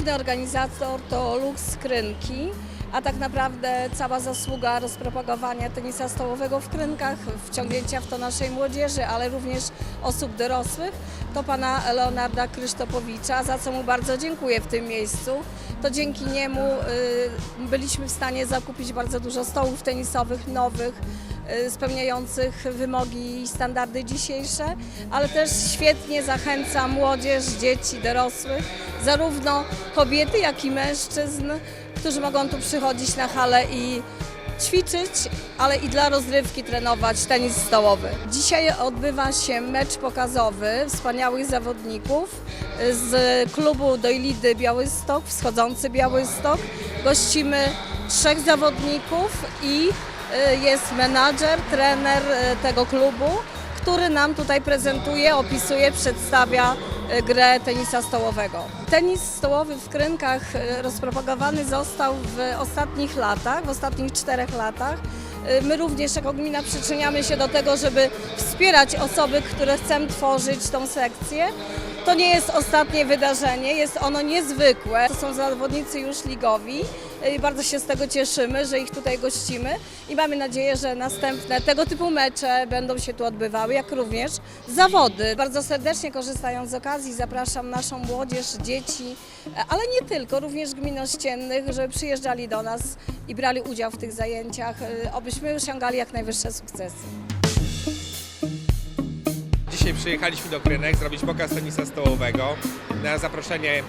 Główny organizator to Lux Krynki, a tak naprawdę cała zasługa rozpropagowania tenisa stołowego w Krynkach, wciągnięcia w to naszej młodzieży, ale również osób dorosłych, to pana Leonarda Krzysztopowicza, za co mu bardzo dziękuję w tym miejscu. To dzięki niemu y, byliśmy w stanie zakupić bardzo dużo stołów tenisowych nowych, spełniających wymogi i standardy dzisiejsze, ale też świetnie zachęca młodzież, dzieci, dorosłych, zarówno kobiety, jak i mężczyzn, którzy mogą tu przychodzić na halę i ćwiczyć, ale i dla rozrywki trenować tenis stołowy. Dzisiaj odbywa się mecz pokazowy wspaniałych zawodników z klubu Dojlidy Białystok, wschodzący Białystok. Gościmy trzech zawodników i y, jest menadżer, trener y, tego klubu, który nam tutaj prezentuje, opisuje, przedstawia y, grę tenisa stołowego. Tenis stołowy w Krynkach y, rozpropagowany został w ostatnich latach, w ostatnich czterech latach. My również jako gmina przyczyniamy się do tego, żeby wspierać osoby, które chcą tworzyć tą sekcję. To nie jest ostatnie wydarzenie, jest ono niezwykłe. To są zawodnicy już ligowi i bardzo się z tego cieszymy, że ich tutaj gościmy i mamy nadzieję, że następne tego typu mecze będą się tu odbywały, jak również zawody. Bardzo serdecznie korzystając z okazji zapraszam naszą młodzież, dzieci, ale nie tylko, również gmin ościennych, żeby przyjeżdżali do nas i brali udział w tych zajęciach, obyśmy osiągali jak najwyższe sukcesy. Dzisiaj przyjechaliśmy do Krynek zrobić pokaz tenisa stołowego na zaproszenie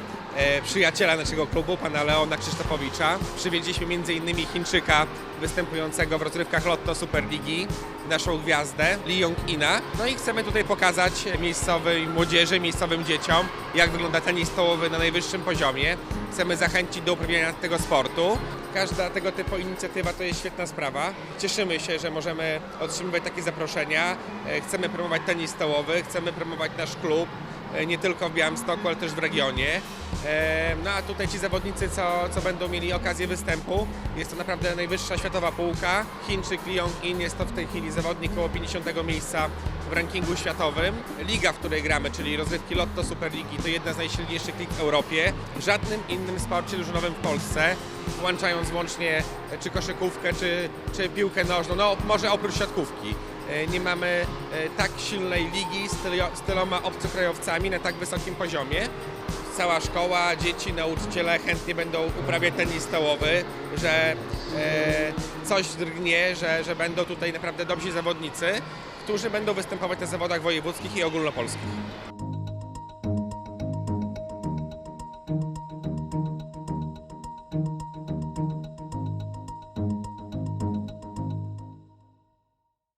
przyjaciela naszego klubu, pana Leona Krzysztofowicza. Przywieźliśmy m.in. Chińczyka występującego w rozrywkach Lotto Superligi, naszą gwiazdę Lee Young-ina. No i chcemy tutaj pokazać miejscowej młodzieży, miejscowym dzieciom, jak wygląda tenis stołowy na najwyższym poziomie. Chcemy zachęcić do uprawiania tego sportu. Każda tego typu inicjatywa to jest świetna sprawa. Cieszymy się, że możemy otrzymywać takie zaproszenia. E, Chcemy promować tenis stołowy, chcemy promować nasz klub, e, nie tylko w Białymstoku, ale też w regionie. E, No a tutaj ci zawodnicy, co, co będą mieli okazję występu, jest to naprawdę najwyższa światowa półka. Chińczyk Li Yong-in jest to w tej chwili zawodnik około 50 miejsca w rankingu światowym. Liga, w której gramy, czyli rozrywki Lotto Superligi, to jedna z najsilniejszych lig w Europie. W żadnym innym sporcie drużynowym w Polsce, włączając łącznie e, czy koszykówkę, czy, czy piłkę nożną, no może oprócz siatkówki. E, Nie mamy e, tak silnej ligi z, tyloma obcokrajowcami na tak wysokim poziomie. Cała szkoła, dzieci, nauczyciele chętnie będą uprawiać tenis stołowy, że e, coś drgnie, że, że będą tutaj naprawdę dobrzy zawodnicy, którzy będą występować na zawodach wojewódzkich i ogólnopolskich.